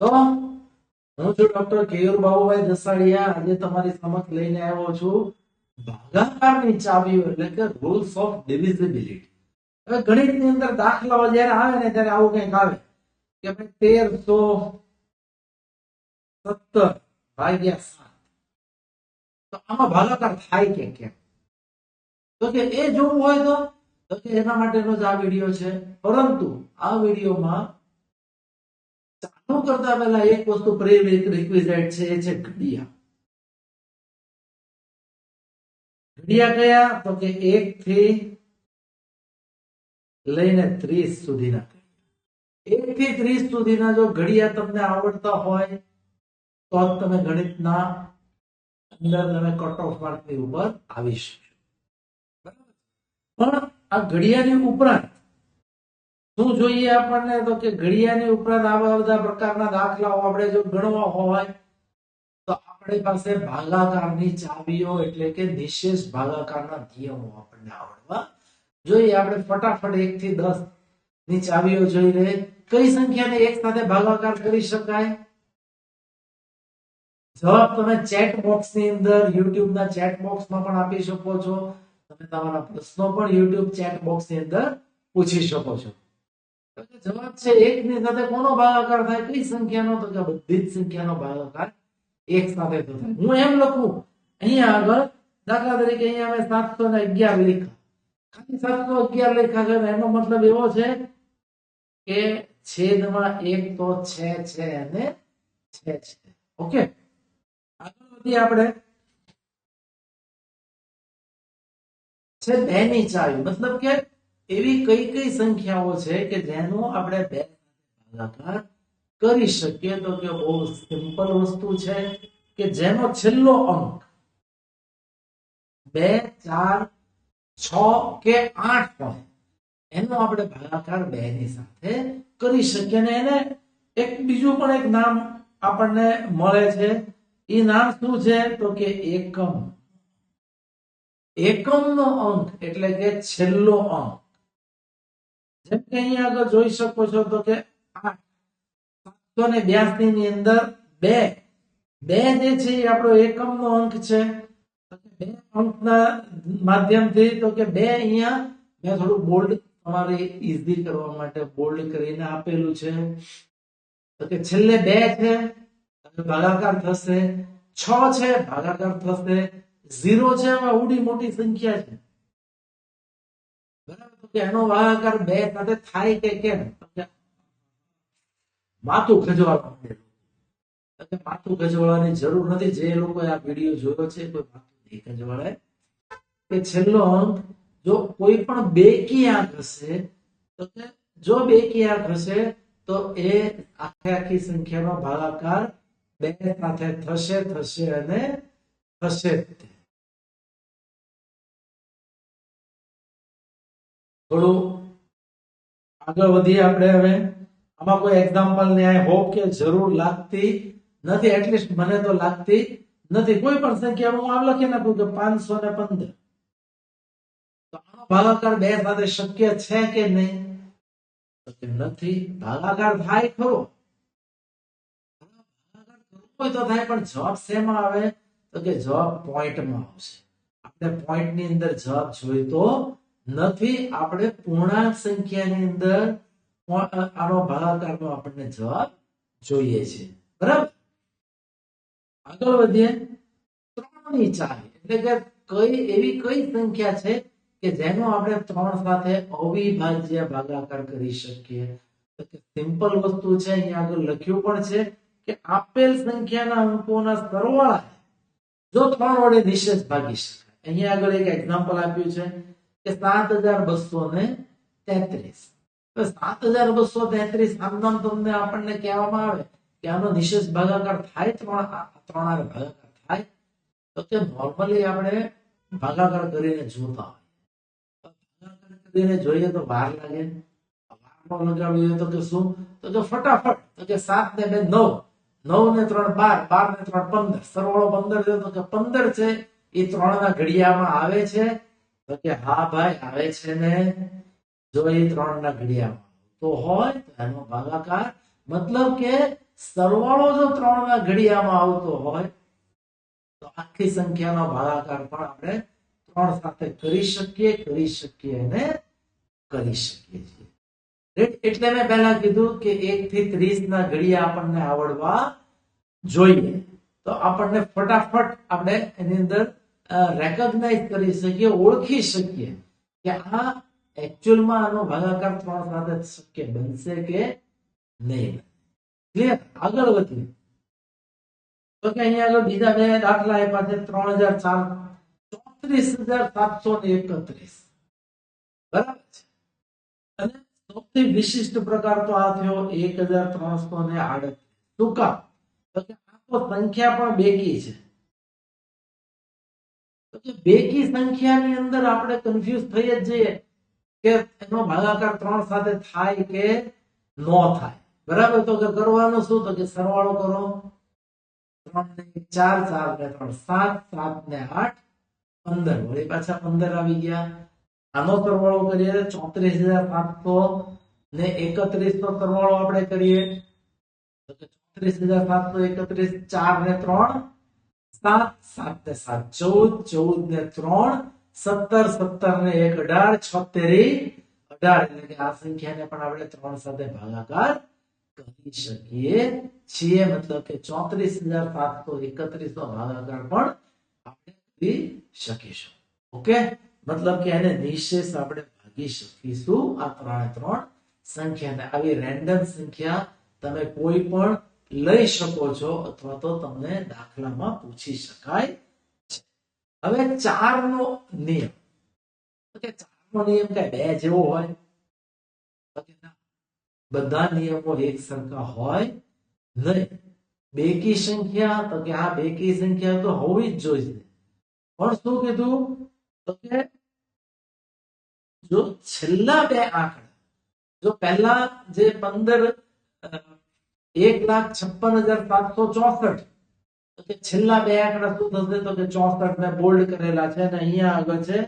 તો હું છું ડોક્ટર કેયુર બાબુભાઈ દસાડિયા આજે તમારી સમક્ષ લઈને આવ્યો છું ભાગાકારની ચાવીઓ, એટલે કે રૂલ્સ ઓફ ડિવિઝિબિલિટી હવે ગણિતની અંદર દાખલાઓ જ્યારે આવે ને ત્યારે આવું કંઈક આવે કે ભાઈ તેરસો સત્તર ભાગ્યા સાત. તો આમાં ભાગાકાર થાય કે કેમ? તો કે એ જોવું હોય તો? તો કે એના માટેનો જ આ વીડિયો છે. પરંતુ આ વિડીયોમાં ચાલુ કરતા પહેલા એક વસ્તુ પ્રી રિક્વિઝાઇટ છે, એ છે ઘડિયા. ઘડિયા કયા? તો કે એક થી લઈને ત્રીસ સુધીના એક થી ત્રીસ સુધીના જો ઘડિયા તમને આવડતા હોય, તો જ તમે ગણિતના અંદર તમે કટ ઓફ માર્કની ઉપર આવી શકશો? પણ આ ઘડિયાની ઉપરાંત શું જોઈએ આપણને તો કે ઘડિયાની ઉપરાંત આવા બધા પ્રકારના દાખલાઓ આપણે જો ગણવા હોય, તો આપણી પાસે ભાગાકારની ચાવીઓ એટલે કે નિશેષ ભાગાકારના નિયમો આપણને આવડવા જોઈએ. આપણે ફટાફટ એક થી દસની ચાવીઓ જોઈ રહે કઈ સંખ્યાને એક સાથે ભાગાકાર કરી શકાય? જવાબ તમે ચેટ બોક્સની અંદર યુટ્યુબ ના ચેટ બોક્સમાં પણ આપી શકો છો. તમે તમારા પ્રશ્નો પણ યુટ્યુબ ચેટ બોક્સની અંદર પૂછી શકો છો. જવાબ છે એક ની સાથે કોનો ભાગાકાર થાય? કઈ સંખ્યાનો? તો કે બધી જ સંખ્યાનો ભાગાકાર એક સાથે થાય. હું એમ લખું, અહીંયા આગળ દાખલા તરીકે અહીંયા અમે સાતસો ને અગિયાર લખ્યા. ખાલી સાતસો અગિયાર લખ્યા છે એનો મતલબ એવો છે કે છેદમાં એક તો છે છે અને છે છે. ઓકે? આગળ વધીએ આપણે. છે બે ની ચાવી. મતલબ કે એવી કઈ કઈ સંખ્યાઓ છે કે જેનો આપણે બે ભાગાકાર કરી શકીએ? તો કે બહુ સિમ્પલ વસ્તુ છે કે જેનો છેલ્લો અંક બે, ચાર, છ કે આઠ હોય, એનો આપણે ભાગાકાર બે ની સાથે કરી શકીએ ને એને એક બીજું પણ એક નામ આપણને મળે છે. એ નામ શું છે? તો કે એકમ. એકમનો અંક એટલે કે છેલ્લો અંક. જેમ કે અહીંયા આગળ જોઈ શકો છો તો કે આઠ ને બ્યાસી ની અંદર બે બે જે છે એ આપણો એકમનો અંક છે. બે અંકના માધ્યમથી તો કે બે અહીંયા મેં થોડું બોલ્ડ તમારે ઇઝી કરવા માટે બોલ્ડ કરીને આપેલું છે. તો કે છેલ્લે બે છે ભાગાકાર થશે, છ છે, ભાગાકાર થશે, ઝીરો છે એમાં ઉડી મોટી સંખ્યા છે. એનો ભાગાકાર બે સાથે થાય કે કેમ? માથું ખજવાળવા માંડેલું માથું ખજવાળવાની જરૂર નથી. જે લોકો આ વીડિયો જોયો છે, કોઈ માથું નહીં ખજવાળે કે છેલ્લો અંક, જો કોઈ પણ બેકી આંક હશે તો કે જો બેકી આંક હશે, તો એ આખે આખી સંખ્યાનો ભાગાકાર બે સાથે થશે થશે અને થશે થોડું આગળ વધીએ આપણે હવે. આમાં કોઈ એક્ઝામ્પલ ને આઈ હોપ કે જરૂર લાગતી નથી એટલીસ્ટ મને તો લાગતી નથી. કોઈ પણ સંખ્યા, હું આમ લખી નાખું કે પાંચસો ને પંદર. તો આનો ભાગાકાર બે સાથે શક્ય છે કે નહીં? તો કે નથી. ભાગાકાર થાય ખરો. ભાગાકાર કરવો હોય તો થાય, પણ જવાબ શેમાં આવે? તો કે જવાબ પોઈન્ટમાં આવશે. આપણે પોઈન્ટની અંદર જવાબ જોઈતો નથી, આપણે પૂર્ણાંક સંખ્યાની અંદર આનો ભાગાકારનો આપણને જવાબ જોઈએ છે. બરાબર? આગળ વધીએ. ત્રણની ચાવી એટલે કે કઈ, એવી કઈ સંખ્યા છે કે જેનો આપણે ત્રણ સાથે અવિભાજ્ય ભાગાકાર કરી શકીએ? કે સિમ્પલ વસ્તુ છે, અહીંયા આગળ લખ્યું પણ છે કે આપેલ સંખ્યાના અંકોના સરવાળા જો ત્રણ વડે નિશેષ ભાગી શકાય. અહીંયા આગળ એક એક્ઝામ્પલ આપ્યું છે. કે સાત હજાર બસો ને તેત્રીસ. સાત હજાર બસો તેત્રીસ આમ તમને આપણને કહેવામાં આવે કે આનો નિશેષ ભાગાકાર થાય ત્રણ ત્રણ ભાગાકાર થાય. તો કે નોર્મલી આપણે ભાગાકાર કરીને જોતા ભાગાકાર કરીને જોઈએ તો વાર લાગે. વાર ન લગાવીએ તો કે શું? તો કે ફટાફટ, તો કે સાત ને બે નવ. નવ ને ત્રણ બાર બાર ને ત્રણ પંદર. સરવાળો પંદર છે તો કે પંદર છે. એ ત્રણ ના ઘડિયામાં આવે છે. તો કે, હા ભાઈ, આવે છે ને, જો એ ત્રણ ના ઘડિયામાં તો હોય તો એનો ભાગાકાર, મતલબ કે સરવાળો જો ત્રણ ના ઘડિયામાં આવતો હોય, તો આખી સંખ્યાનો ભાગાકાર પણ આપણે ત્રણ સાથે કરી શકીએ કરી શકીએ અને કરી શકીએ છીએ. એટલે મેં પહેલા કીધું કે એક થી ત્રીસ ના ઘડિયા આપણને આવડવા જોઈએ. તો આપણને ફટાફટ આપણે એની અંદર રેકોગ્નાઇઝ કરી શકીએ, ઓળખી શકીએ કે આ એકચ્યુઅલમાં આનો ભાગાકાર ત્રણ સાથે શક્ય બનશે કે નહીં. ક્લિયર આગળ વધીએ. તો કે અહીંયા આગળ બીજા બે દાખલા આપ્યા છે, ત્રણ હજાર ચાર, ચોત્રીસ હજાર સાતસો ને એકત્રીસ. બરાબર છે? અને સૌથી વિશિષ્ટ પ્રકાર તો આ થયો એક હજાર ત્રણસો ને આડત્રીસ. શું કામ? તો કે આ તો સંખ્યા પણ બેકી છે. બેકી સંખ્યાની અંદર આપણે કન્ફ્યુઝ થઈ જ જઈએ કે એનો ભાગાકાર ત્રણ સાથે થાય કે ન થાય. બરાબર? તો કે કરવાનું શું? તો કે સરવાળો કરો. ત્રણ ચાર ચાર ને ત્રણ, સાત સાત ને આઠ, પંદર. વળી પાછા પંદર આવી ગયા. આનો સરવાળો કરીએ ચોત્રીસ હજાર સાતસો ને એકત્રીસ નો સરવાળો આપણે કરીએ. તો ચોત્રીસ હજાર સાતસો એકત્રીસ, ચાર ને ત્રણ સાત સાત ચૌદ ચૌદ ને ત્રણ, સત્તર સત્તર ને એક, અઢાર, છોતેરી. અઢાર એટલે કે આ સંખ્યાને પણ આપણે ત્રણ સાથે ભાગાકાર કરી શકીએ છીએ. મતલબ કે ચોત્રીસ હજાર સાતસો એકત્રીસ નો ભાગાકાર પણ આપણે કરી શકીશું. ઓકે? મતલબ કે એને નિશેષ આપણે ભાગી શકીશું આ ત્રણે ત્રણ સંખ્યાને. આવી રેન્ડમ સંખ્યા તમે કોઈ પણ લઈ શકો છો અથવા તો તમને દાખલામાં પૂછી શકાય છે. હવે ચાર નો નિયમ. તો ચાર નો નિયમ કઈ બે જેવો હોય. બધા નિયમો એક સરખા હોય નહીં. બેકી સંખ્યા, તો કે આ બેકી સંખ્યા તો હોવી જ જોઈએ. પણ શું કીધું? તો કે જો છેલ્લા બે આંકડા, જો પહેલા જે પંદર એક લાખ છપ્પન હજાર સાતસો ચોસઠ. છેલ્લા બે આંકડા શું થશે? તો કે ચોસઠ ને બોલ્ડ કરેલા છે અને અહીંયા આગળ છે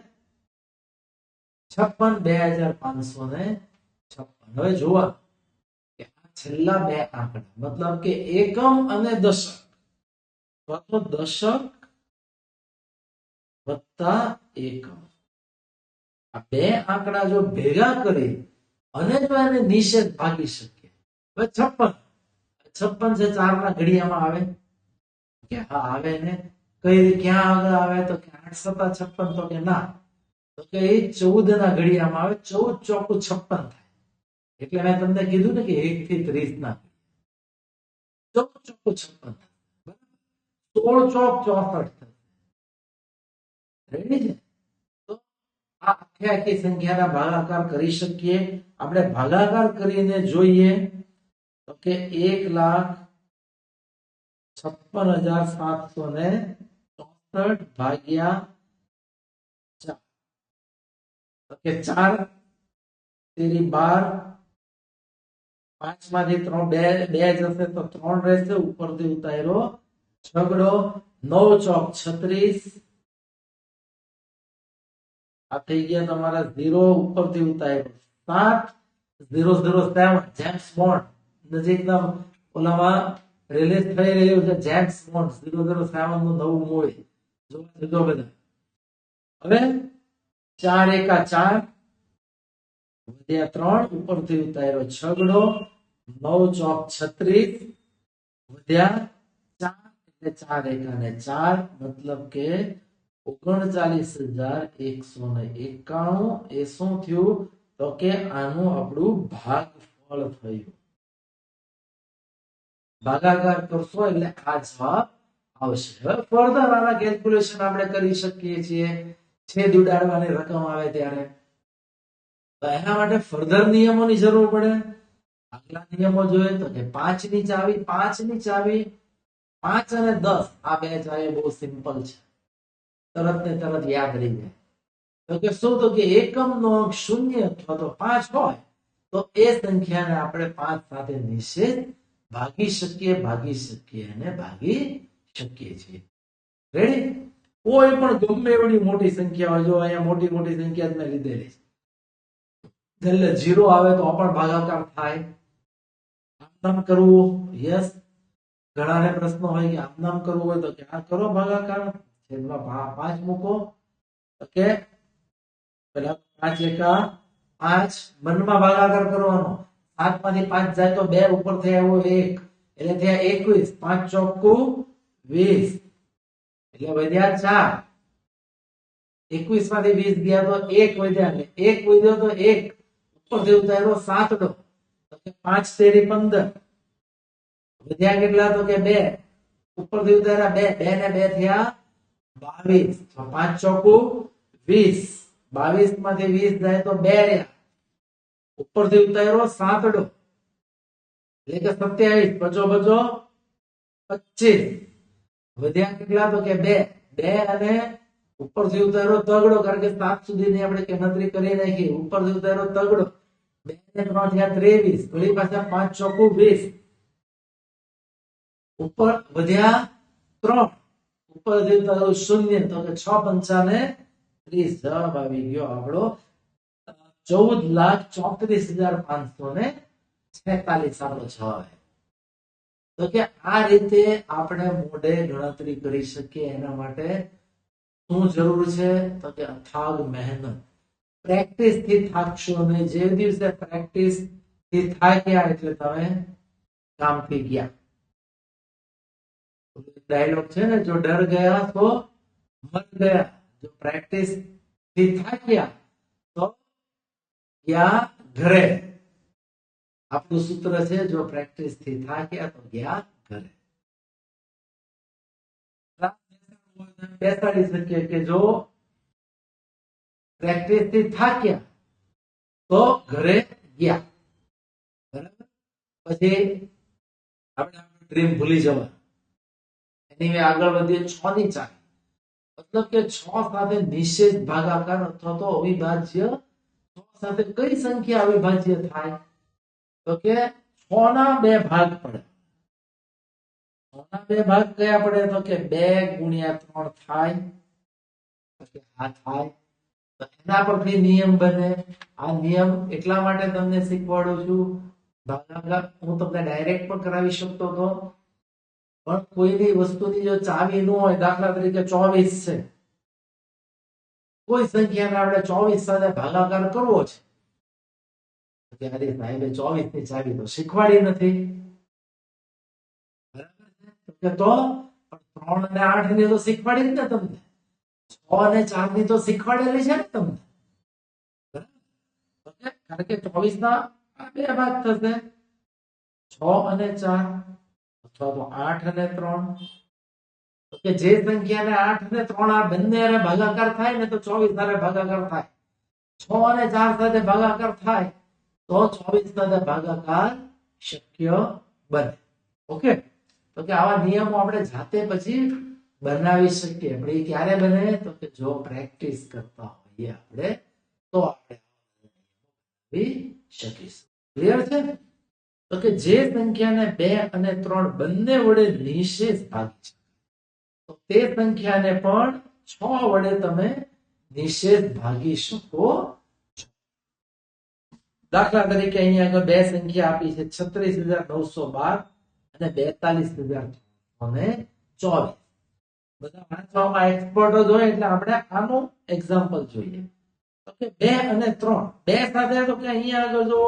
છપ્પન બે હજાર પાંચસો ને છપ્પન. હવે જોવા કે છેલ્લા બે આંકડા, મતલબ કે એકમ અને દશક. તો દશક વત્તા એકમ. આ બે આંકડા જો ભેગા કરી અને જો એને નિષેધ ભાગી શકીએ. હવે છપ્પન. છપ્પન છે ચાર ના ઘડિયામાં આવે. કે આવે ને? કઈ ક્યાં આગળ આવે? તો કે છપ્પન, તો કે ના. તો કે એ ચૌદ ના ઘડિયામાં આવે. ચૌદ ચોકું છપ્પન થાય. એટલે મેં તમને કીધું ને કે એક થી ત્રીસ ના ચૌદ ચોકું છપ્પન સોળ ચોક ચોસઠ તો આખે આખી સંખ્યાના ભાગાકાર કરી શકીએ. આપણે ભાગાકાર કરીને જોઈએ કે એક લાખ છપ્પન હજાર સાતસો ને ચોસઠ ભાગ્યા ચાર. તેરી બાર. પાંચમાંથી ત્રણ, બે બે જશે તો ત્રણ રહેશે. ઉપરથી ઉતાર્યો છગડો નવ ચોક છત્રીસ. આ થઈ ગયા તમારા ઝીરો. ઉપરથી ઉતાર્યો સાત. Zero zero seven. James Bond. નજીકના ઓલામાં રિલીઝ થઈ રહ્યું છે જેમ્સ બોન્ડ ઝીરો ઝીરો સેવનનું નવું મૂવી જોવા જજો બધા. હવે ચાર એકા ચાર, વધ્યા ત્રણ, ઉપરથી ઉતાર્યો છગડો, નવ ચોક છત્રીસ, વધ્યા ચાર, એટલે ચાર એકા ને ચાર, મતલબ કે ઓગણચાલીસ હજાર એકસો ને એકાણું. એ શું થયું? તો કે આનું આપણું ભાગફળ થયું. ભાગાકાર કરશો એટલે આ જવાબ આવશે. હવે ફર્ધર આના કેલ્ક્યુલેશન આપણે કરી શકીએ છીએ. છેદ ઉડાડવાની રકમ આવે ત્યારે. એના માટે ફર્ધર નિયમોની જરૂર પડે. આગલા નિયમો જોઈએ તો કે પાંચની ચાવી પાંચની ચાવી, પાંચ અને દસ. આ બે ચાવી બહુ સિમ્પલ છે. તરત ને તરત યાદ રહી જાય. તો કે શું? તો કે એકમ નો અંક શૂન્ય અથવા તો પાંચ હોય તો એ સંખ્યાને આપણે પાંચ સાથે નિષેધ ભાગી શકીએ ભાગી શકીએ અને ભાગી શકીએ છીએ. રેડી કોઈ પણ ગમે એવડી મોટી સંખ્યા હોય, જો અહીંયા મોટી મોટી સંખ્યા જ મેં લીધેલી છે. જીરો આવે તો પણ ભાગાકાર થાય. આમ કરવું યસ ઘણાને પ્રશ્ન હોય કે આમ નામ કરવું હોય તો કે આ કરો ભાગાકાર. છેદમાં પાંચ મૂકો. ઓકે પેલા પાંચ એકા પાંચ મનમાં ભાગાકાર કરવાનો. સાતમાંથી પાંચ જાય તો બે ઉપર થઈ આવ્યો એક. એટલે થયા એકવીસ, પાંચ ચોખ્ખું વીસ. એટલે વધ્યા ચાર. એકવીસમાંથી વીસ ગયા તો એક વધ્યા એટલે એક વધ્યો તો એક. ઉપરથી ઉતાર્યો સાતડો તો કે પાંચ તેરી પંદર. વધ્યા કેટલા તો કે બે. ઉપરથી ઉતાર્યા બે બે ને બે થયા બાવીસ. તો પાંચ ચોખ્ખું વીસ. બાવીસમાંથી વીસ જાય તો બે રહ્યા. ઉપરથી ઉતાર્યો સાતડો એટલે કે સત્યાવીસ બચો બચો પચીસ. વધ્યા કેટલા તો કે બે. બે અને ઉપરથી ઉતાર્યો તગડો, કારણ કે સાત સુધીની આપણે ગણતરી કરી નાખી. ઉપરથી ઉતાર્યો તગડો. બે ને ત્રણ થયા ત્રેવીસ. વળી પાછા પાંચ ચોખ્ખું વીસ. ઉપર વધ્યા ત્રણ. ઉતાર્યું શૂન્ય. તો કે છ પંચાને ત્રીસ. જવાબ આવી ગયો આપણો ચૌદ લાખ ચોત્રીસ હજાર પાંચસો ને છેતાલીસ આપણો છ તો કે આ રીતે આપણે મોઢે ગણતરી કરી શકીએ એના માટે શું જરૂર છે તો કે અથાગ મહેનત પ્રેક્ટિસથી થાકશો અને જે દિવસે પ્રેક્ટિસથી થાક્યા એટલે તમે કામથી ગયા ડાયલોગ છે ને જો ડર ગયા તો મર ગયા જો પ્રેક્ટિસથી થાક્યા ઘરે આપણું સૂત્ર છે જો પ્રેક્ટિસથી થાક્યા તો ગયા ઘરે બેસાડી શકીએ કે જો પ્રેક્ટિસથી થાક્યા તો ઘરે ગયા બરાબર પછી આપણે ડ્રીમ ભૂલી જવા એની મેં આગળ વધીએ છ ની ચાવી મતલબ કે છ સાથે નિષેધ ભાગાકાર અથવા તો અવિભાજ્ય છ સાથે કઈ સંખ્યા અવિભાજ્ય થાય? તો કે છ બે ભાગ પડે. છ બે ભાગ કયા પડે? તો કે બે ગુણ્યા ત્રણ થાય. તો થાય. તો એના પરથી નિયમ બને. આ નિયમ એટલા માટે તમને શીખવાડું છું. ભાગાકાર હું તમને ડાયરેક્ટ પણ કરાવી શકતો હતો પણ કોઈની વસ્તુની જો ચાવી ન હોય, દાખલા તરીકે ચોવીસ છે. કોઈ સંખ્યાને આપણે ચોવીસ સાથે ભાગાકાર કરવો છે. ત્યારે સાહેબે ચોવીસની ચાવી તો શીખવાડી નથી. તો ત્રણ અને આઠની તો શીખવાડી ને તમને. છ અને ચારની તો શીખવાડેલી છે ને તમને. કારણ કે ચોવીસ ના બે ભાગ થશે. છ અને ચાર, અથવા તો આઠ અને ત્રણ. કે જે સંખ્યાને આઠ ને ત્રણ આ બંને ભાગાકાર થાય ને તો ચોવીસ સાથે ભાગાકાર થાય. છ અને ચાર સાથે ભાગાકાર થાય તો ચોવીસ સાથે ભાગાકાર શક્ય બને. ઓકે? તો કે આવા નિયમો આપણે જાતે પછી બનાવી શકીએ. પણ ક્યારે બને? તો કે જો પ્રેક્ટિસ કરતા હોઈએ આપણે, તો આપણે શકીશું. ક્લિયર છે? તો કે જે સંખ્યાને બે અને ત્રણ બંને વડે નિશેષ ભાગી છે તો સંખ્યાને પણ છ વડે તમે નિષેધ ભાગી શકો દાખલા તરીકે અહીંયા આગળ બે સંખ્યા આપી છે, છત્રીસ હજાર નવસો બાર અને બેતાલીસ હજાર અને ચોવીસ. બધા વાંચવામાં એક્સપર્ટ જ હોય એટલે આપણે આનું એક્ઝામ્પલ જોઈએ. બે અને ત્રણ, બે સાથે તો કે અહીંયા આગળ જો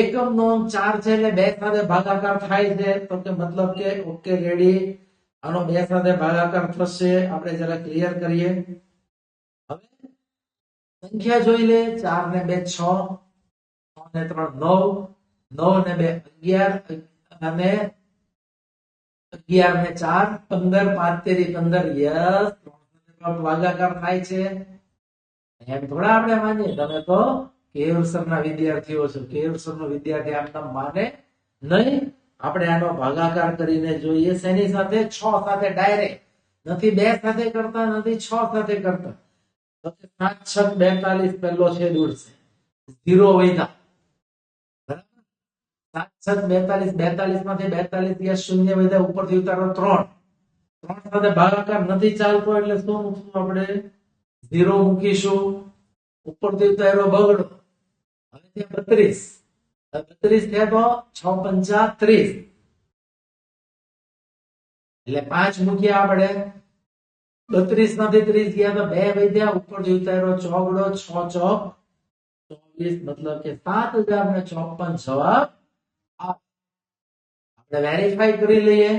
એકમ નો અંક ચાર છે એટલે બે સાથે ભાગાકાર થાય છે. તો કે મતલબ કે ઓકે રેડી આનો બે સાથે ભાગાકાર થશે. આપણે જરા ક્લિયર કરીએ. હવે સંખ્યા જોઈ લે. ચાર ને બે છ ને ત્રણ નવ નવ ને બે અગિયાર અને અગિયાર ને ચાર, પંદર પાંચતેરી પંદર. યસ ભાગાકાર થાય છે. એમ થોડા આપણે માનીએ. તમે તો કેળસર ના વિદ્યાર્થીઓ છો? કેળસર નો વિદ્યાર્થી આમ નામ માને નહીં. આપણે આનો ભાગાકાર કરીને જોઈએ. શેની સાથે? છ સાથે ડાયરેક્ટ. નથી બે સાથે કરતા, નથી છ સાથે કરતા. સાત, છ, બેતાલીસ પહેલો છેદ ઉડશે ઝીરો વૈધા સાત, છ, બેતાલીસ. બેતાલીસમાંથી બેતાલીસ ત્યાં શૂન્ય વૈધા ઉપરથી ઉતારો ત્રણ. ત્રણ સાથે ભાગાકાર નથી ચાલતો, એટલે શું મૂકશું આપણે? ઝીરો મૂકીશું. ઉપરથી ઉતારો બગડો બત્રીસ બત્રીસ થયા તો છ પંચા ત્રીસ. એટલે પાંચ મૂક્યા આપણે. બત્રીસમાંથી ત્રીસ ગયા તો બે વધ્યા ઉપર જોઈતા રહ્યો ચોગડો છ ચોક ચોવીસ, મતલબ કે સાત હજાર ને ચોપન જવાબ. આપણે વેરીફાઈ કરી લઈએ.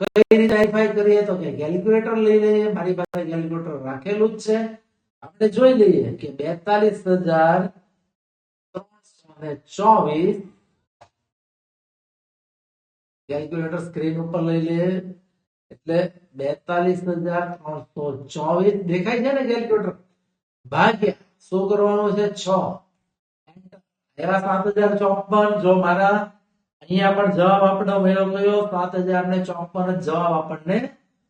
કઈ રીતે વેરીફાઈ કરીએ? તો કે કેલ્ક્યુલેટર લઈ લઈએ. મારી પાસે કેલ્ક્યુલેટર રાખેલું જ છે. આપણે જોઈ લઈએ કે બેતાલીસ હજાર ચોવીસ કેલ્ક્યુલેટર સ્ક્રીન ઉપર લઈ લે. એટલે બેતાલીસ હજાર ત્રણસો ચોવીસ દેખાય છે ને કેલ્ક્યુલેટર ભાગ્યા શું કરવાનું છે? છ. સાત હજાર ચોપન જો મારા અહીંયા પણ જવાબ આપણને મળ્યો ગયો સાત હજાર ને ચોપન જવાબ આપણને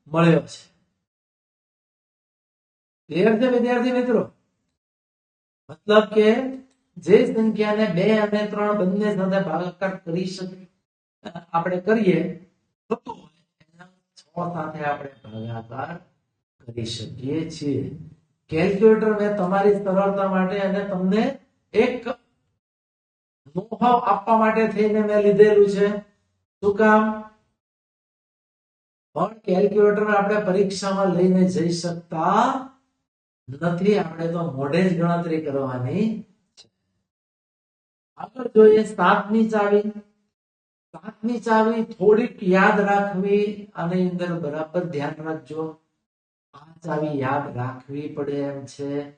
મળ્યો છે. ક્લિયર છે વિદ્યાર્થી મિત્રો, મતલબ કે જે સંખ્યાને બે અને ત્રણ બંને સાથે ભાગાકાર કરી શકે, આપણે કરીએ થતું છ સાથે આપણે ભાગાકાર કરી શકીએ છીએ. કેલ્ક્યુલેટર મેં તમારી સરળતા માટે અને તમને એક નોહાવ આપવા માટે થઈને મેં લીધેલું છે. શું કામ? પણ કેલ્ક્યુલેટર આપણે પરીક્ષામાં લઈને જઈ શકતા નથી. આપણે તો મોઢે જ ગણતરી કરવાની આગળ જોઈએ સાતની ચાવી. સાતની ચાવી થોડીક યાદ રાખવી આની અંદર બરાબર ધ્યાન રાખજો. આ ચાવી યાદ રાખવી પડે એમ છે.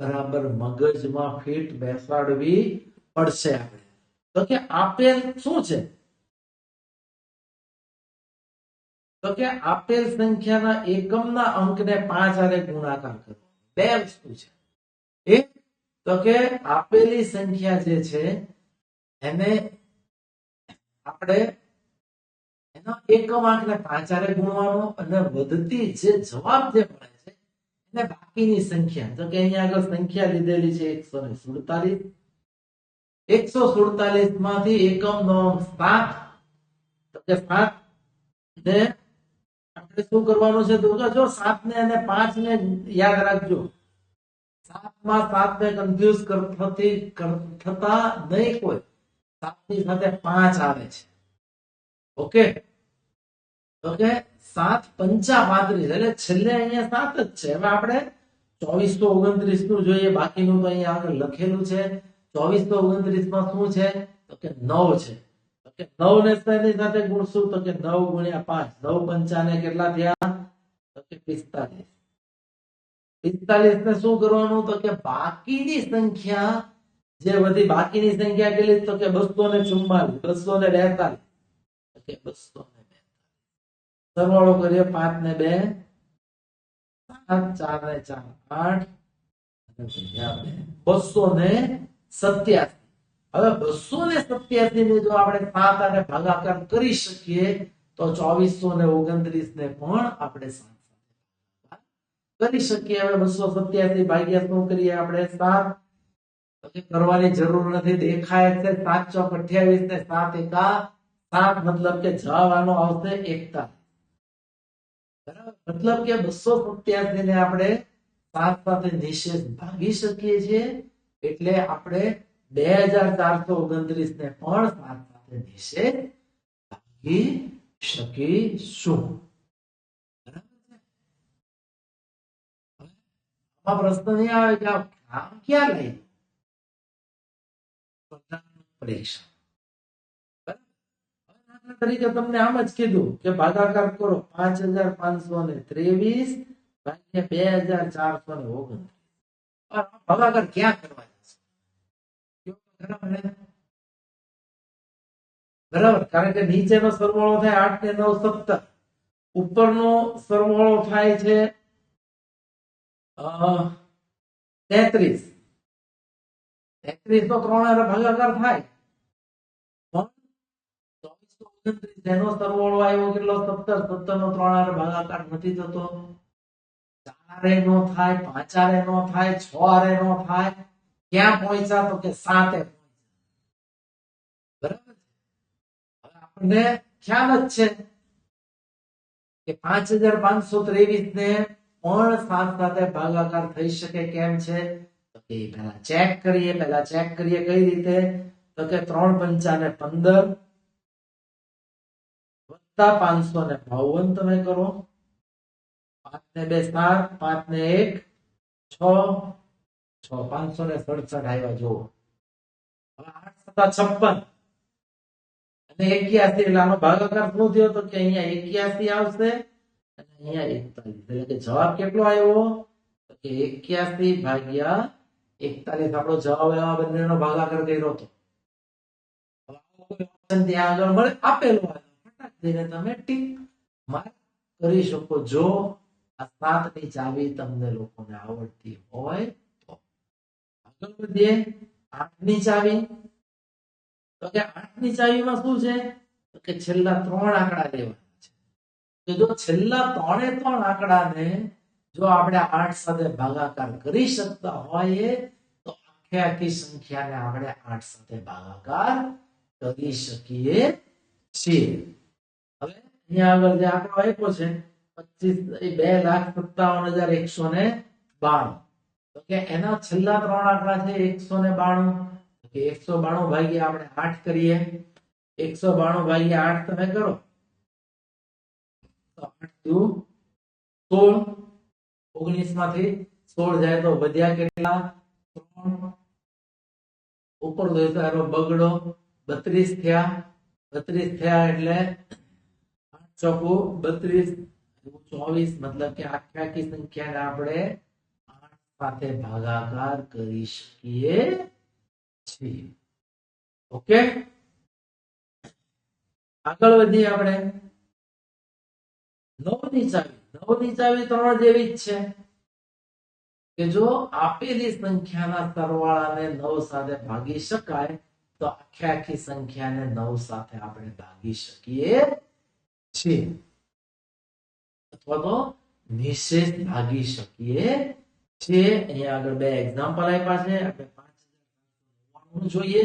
બરાબર મગજમાં ફિટ બેસાડવી પડશે આપણે. તો કે આપેલ શું છે? તો કે આપેલ સંખ્યાના એકમના અંકને પાંચ હારે ગુણાકાર કરો. બે વસ્તુ છે. એક, તો કે આપેલી સંખ્યા જે છે એને આપણે એનો એકમ આંકને પાંચ ગુણવાનો અને વધતી જે જવાબ જે મળે છે, એને બાકીની સંખ્યા, તો કે અહીંયા આગળ સંખ્યા લીધેલી છે એકસો ને સુડતાલીસ. એકસો સુડતાલીસમાંથી એકમ નો સાત, તો કે સાત ને આપણે શું કરવાનું છે? તો જો સાત ને અને પાંચ ને યાદ રાખજો. સાતમાં સાત ને કન્ફ્યુઝ થતી થતા નહીં કોઈ સાતની સાથે પાંચ આવે છે. ઓકે? તો સાત પંચા પાંત્રીસ, એટલે છેલ્લે અહીંયા સાત જ છે. હવે આપણે ચોવીસો ઓગણત્રીસનું જોઈએ, બાકીનું તો અહીંયા આગળ લખેલું છે. ચોવીસો ઓગણત્રીસમાં શું છે? તો કે નવ છે. નવ ને શેની સાથે ગુણશું? તો કે નવ ગુણ્યા પાંચ. નવ પંચાને કેટલા થયા? તો કે પિસ્તાલીસ. પિસ્તાલીસ ને શું કરવાનું? તો કે બાકીની સંખ્યા જે બધી બાકીની સંખ્યા કેટલી? તો કે બસો ને ચુમ્માલીસ બસો ને બેતાલીસ. બસો ને સરવાળો કરીએ પાંચ ને બે સાત ચાર ને ચાર, આઠ બસો ને સત્યાસી. હવે બસો ને સત્યાસી ને જો આપણે સાત અને ભાગાકાર કરી શકીએ, તો ચોવીસો ને ઓગણત્રીસ ને પણ આપણે કરી શકીએ. હવે બસો સત્યાસી ભાગ્યા શું કરીએ આપણે? સાત. કરવાની જરૂર નથી. દેખાય છે સાત ચોક અઠ્યાવીસ ને સાત એકા. સાત મતલબ કે જવાનો આવશે એકતા. મતલબ કે બસો સત્યાસી ને આપણે સાત સાથે નિશેષ ભાગી શકીએ છીએ. એટલે આપણે બે હજાર ચારસો ઓગણત્રીસ ને પણ સાત સાથે નિશેષ ભાગી શકીશું. પ્રશ્ન નહીં આવે કે આ ક્યાં લઈ તરીકે તમને આમ જ કીધું કે ભાગાકાર કરો પાંચ હજાર પાંચસો ને ત્રેવીસ ભાગ્યા બે હજાર ચારસો ને ઓગણત્રીસ. ભાગાકાર ક્યાં કરવા બરાબર? કારણ કે નીચેનો સરવાળો થાય આઠ ને નવ સત્તર. ઉપરનો સરવાળો થાય છે તેત્રીસ. તેત્રીસ નો ત્રણ ભાગાકાર થાય. આપણને ખ્યાલ જ છે કે પાંચ હજાર પાંચસો ત્રેવીસ ને પણ સાત સાથે ભાગાકાર થઈ શકે કેમ છે? કે પહેલા ચેક કરીએ, પહેલા ચેક કરીએ કઈ રીતે? તો કે ત્રણ પંચા ને પંદર વત્તા પાંચસો ને બાવન તમે કરો. પાંચ ને બે સાત પાંચ ને એક, છ છ, પાંચસો ને સડસઠ આવ્યા જુઓ. આઠ સત્તા છપ્પન. અને એક્યાસી, એટલે આનો ભાગાકાર શું થયો? તો કે અહીંયા એક્યાસી આવશે અને અહીંયા એકતાલીસ. એટલે કે જવાબ કેટલો આવ્યો તો કે એક્યાસી ભાગ્યા એકતાલીસ આપણો જવાબ આવ્યો બંનેનો ભાગાકાર કર્યો હતો. ત્યાં આગળ મળે, આપેલો તમે ટીક માર્ક કરી શકો. જો આ સાતની ચાવી તમને લોકોને આવડતી હોય તો. આગળ વધીએ, આઠની ચાવી. તો કે આઠની ચાવીમાં શું છે? તો કે છેલ્લા ત્રણ આંકડા લેવાના છે. જો છેલ્લા ત્રણે ત્રણ આંકડાને જો આપણે આઠ સાથે ભાગાકાર કરી શકતા હોઈએ, તો આખે આખી સંખ્યાને આપણે આઠ સાથે ભાગાકાર કરી શકીએ છીએ. હવે અહીંયા આગળ જે આંકડો આપ્યો છે, પચીસ બે લાખ સત્તાવન હજાર એકસો ને બાણું. તો કે એના છેલ્લા ત્રણ આંકડા છે એકસો ને બાણું. એકસો બાણું ભાગ્યા આપણે આઠ કરીએ. એકસો બાણું ભાગ્યા આઠ તમે કરો. તો આઠ સોળ. ઓગણીસમાંથી સોળ જાય તો વધ્યા કેટલા? ઉપર જોઈએ તો એનો બગડો, બત્રીસ થયા. બત્રીસ થયા એટલે આઠ બત્રીસ. ચોવીસ, મતલબ કે આખી આખી સંખ્યાને આપણે આઠ સાથે ભાગાકાર કરી શકીએ છીએ. ઓકે? આગળ વધીએ આપણે. નવની ચાવી. નવની ચાવી ત્રણ જેવી જ છે. કે જો આપેલી સંખ્યાના સરવાળાને નવ સાથે ભાગી શકાય, તો આખી આખી સંખ્યાને નવ સાથે આપણે ભાગી શકીએ છીએ. અથવા તો નિશેષ ભાગી શકીએ છીએ. અહીંયા આગળ બે એક્ઝામ્પલ આપ્યા છે. આપણે પાંચ જોઈએ.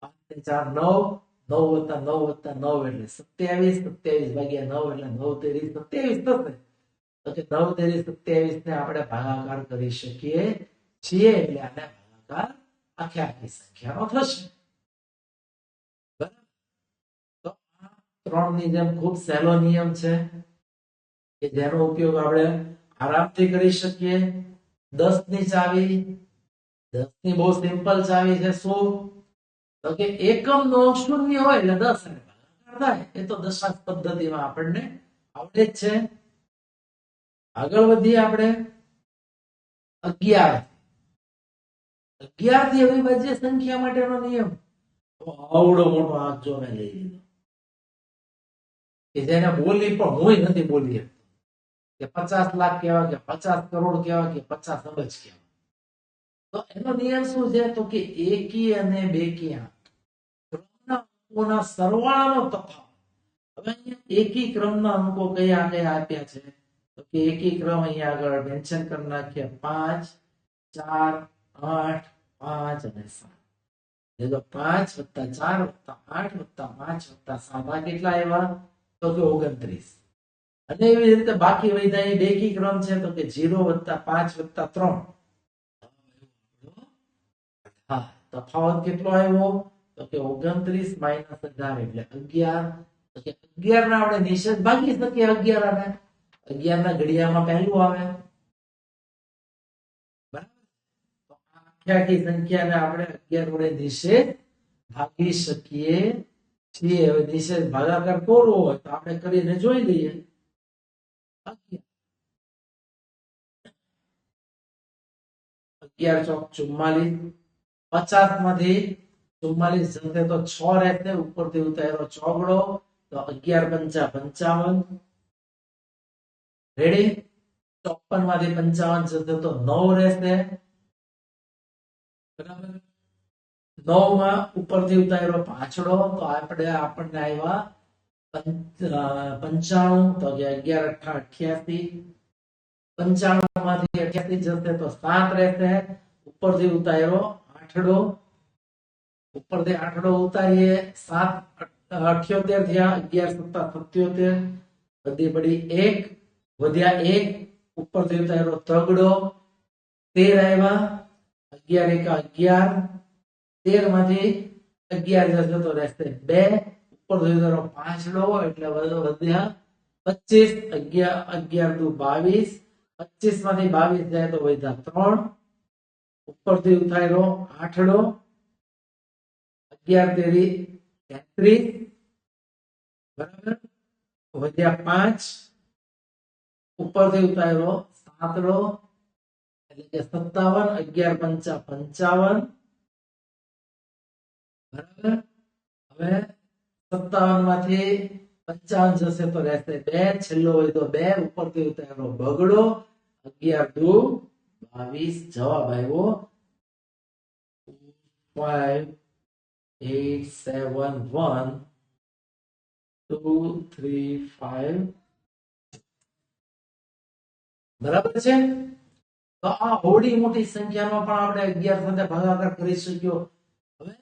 પાંચ ચાર નવ નવ વત્તા નવ વત્તા નવ એટલે સત્યાવીસ સત્યાવીસ ભાગ્યા નવ એટલે નવ તેવીસ સત્યાવીસ થશે. તો કે નવ તેરી સત્યાવીસ ને આપણે ભાગાકાર કરી શકીએ છીએ, એટલે આને ભાગાકાર આખે આખી સંખ્યાનો થશે. ત્રણની જેમ ખૂબ સહેલો નિયમ છે કે જેનો ઉપયોગ આપણે આરામથી કરી શકીએ. દસની ચાવી દસની બહુ સિમ્પલ ચાવી છે. શું? તો કે એકમ નો શૂન્ય હોય એટલે દસ એ તો દશાંશ પદ્ધતિમાં આપણને આવડે જ છે. આગળ વધીએ આપણે અગિયાર અગિયારથી અવિભાજ્ય સંખ્યા માટેનો નિયમ. આવડો મોટો આંખ જો મેં લઈ લીધો. કે જેને બોલી પણ હું નથી બોલી કે પચાસ લાખ કેવા કે પચાસ કરોડ કેવા કે પચાસ અબજ કેવા તો એનો નિયમ શું છે? તો કે એકી અને બેકી આંક ક્રમના અંકોના સરવાળાનો તફાવત. હવે અહીંયા એકી ક્રમના અંકો કયા કયા આપ્યા છે? તો કે એકી ક્રમ અહીંયા આગળ મેન્શન કરી નાખીએ પાંચ ચાર આઠ પાંચ અને સાત એ તો પાંચ વત્તા ચાર વત્તા આઠ વત્તા પાંચ વત્તા સાત આ કેટલા આવ્યા તો કે ઓગણત્રીસ અને એવી રીતે બાકી વધ્યા એ બેકી ક્રમ છે તો કે જીરો વત્તા પાંચ વત્તા ત્રણ હા તફાવત કેટલો આવ્યો તો કે ઓગણત્રીસ માઇનસ અઢાર એટલે અગિયાર તો કે અગિયાર ના આપણે નિષેધ ભાગી શકીએ અગિયાર અને અગિયાર ના ઘડિયામાં પહેલું આવે? આખી સંખ્યાને આપણે અગિયાર વડે નિષેધ ભાગી શકીએ છીએ. હવે નિષેધ ભાગાકાર કોરો હોય તો આપણે કરીને જોઈ લઈએ. અગિયાર ચોક ચુમ્માલીસ. પચાસમાંથી ચુમ્માલીસ જશે તો છ રહેશે ઉપરથી ઉતાર્યો ચોગડો. તો અગિયાર પંચા પંચાવન. રેડી ચોપનમાંથી પંચાવન જશે તો નવ રહેશે. બરાબર? નવમાં ઉપરથી ઉતાર્યો પાછળો, તો આપણે આપણને આવ્યા પંચાણું, તો અગિયાર અઠા અઠ્યાસી. પંચાણું માંથી અઠ્યાસી જશે તો સાત રહેશે. ઉપરથી ઉતાર્યો આઠડો. ઉપરથી આઠડો ઉતારીએ, સાત અઠ્યોતેર થયા, અગિયાર, સત્તા, સત્યોતેર. બધી પડી એક. વધ્યા એક, ઉપર ઉપરથી ઉતાર્યો તગડો, તેર આવ્યા, અગિયાર એક અગિયાર તેરમાંથી અગિયાર જતો રહેશે બે, ઉપર જોયું તો પાંચડો એટલે વધ્યા પચીસ, અગિયાર અગિયાર દુ બાવીસ પચીસમાંથી બાવીસ જાય તો વધ્યા ત્રણ ઉપરથી ઉતાર્યો આઠડો અગિયાર તેરી તેત્રીસ, બરાબર? વધ્યા પાંચ ઉપરથી ઉતાર્યો સાતડો એટલે કે સત્તાવન, અગિયાર, પંચા, પંચાવન. બરાબર? હવે સત્તાવનમાંથી પંચાવન જશે તો રહેશે બે, છેલ્લો હોય તો બે, ઉપરથી ઉતાર્યો બગડો, અગિયાર દુ, બાવીસ, જવાબ આવ્યો. Five eight seven one two three five બરાબર છે? તો આ હોડી મોટી સંખ્યામાં પણ આપણે અગિયાર સાથે ભાગાકાર કરી શક્યો. હવે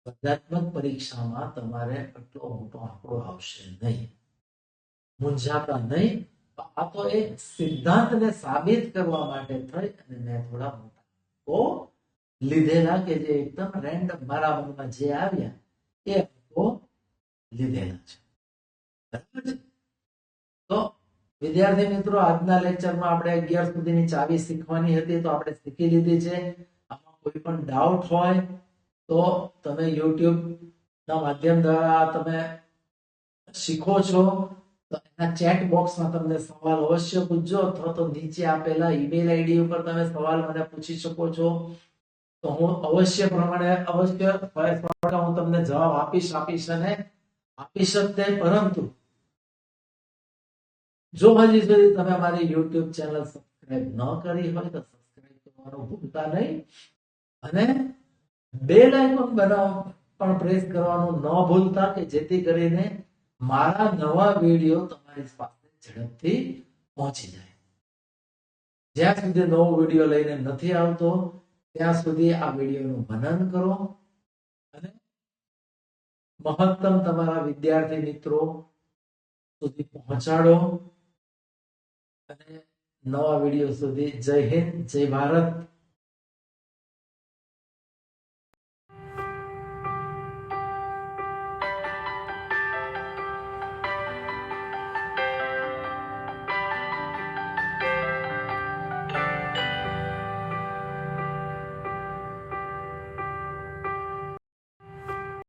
સ્પર્ધાત્મક પરીક્ષામાં તમારે આટલો મોટો આંકડો આવશે નહીં. મૂંઝાતા નહીં. આ તો એક સિદ્ધાંતને સાબિત કરવા માટે થઈ અને મેં થોડા મોટા લીધેલા કે જે એકદમ રેન્ડમ મારા મનમાં જે આવ્યા એ લીધેલા છે. બરાબર છે? વિદ્યાર્થી મિત્રો, આજના લેક્ચરમાં આપણે અગિયાર સુધીની ચાવી શીખવાની હતી તો આપણે શીખી લીધી છે. આમાં કોઈ પણ ડાઉટ હોય તો તમે યુટ્યુબ ના માધ્યમ દ્વારા તમે શીખો છો. તો એના ચેટ બોક્સમાં તમને સવાલ અવશ્ય પૂછજો અથવા તો નીચે આપેલા ઈમેલ આઈડી ઉપર તમે સવાલ મને પૂછી શકો છો. તો હું અવશ્ય પ્રમાણે, અવશ્ય હું તમને જવાબ આપીશ આપીશ અને આપીશ શકતે પરંતુ જો હજી સુધી તમે મારી યુટ્યુબ ચેનલ સબસ્ક્રાઇબ ન કરી હોય તો સબસ્ક્રાઇબ કરવાનું ભૂલતા નહીં. અને બેલ આઇકોન બનાવ પણ પ્રેસ કરવાનું ન ભૂલતા કે જેથી કરીને મારા નવા વીડિયો તમારી પાસે ઝડપથી પહોંચી જાય. જ્યાં સુધી નવો વીડિયો લઈને નથી આવતો, ત્યાં સુધી આ વિડીયોનું મનન કરો. અને મહત્તમ તમારા વિદ્યાર્થી મિત્રો સુધી પહોંચાડો. નવા વીડિયો સુધી જય હિન્દ જય ભારત.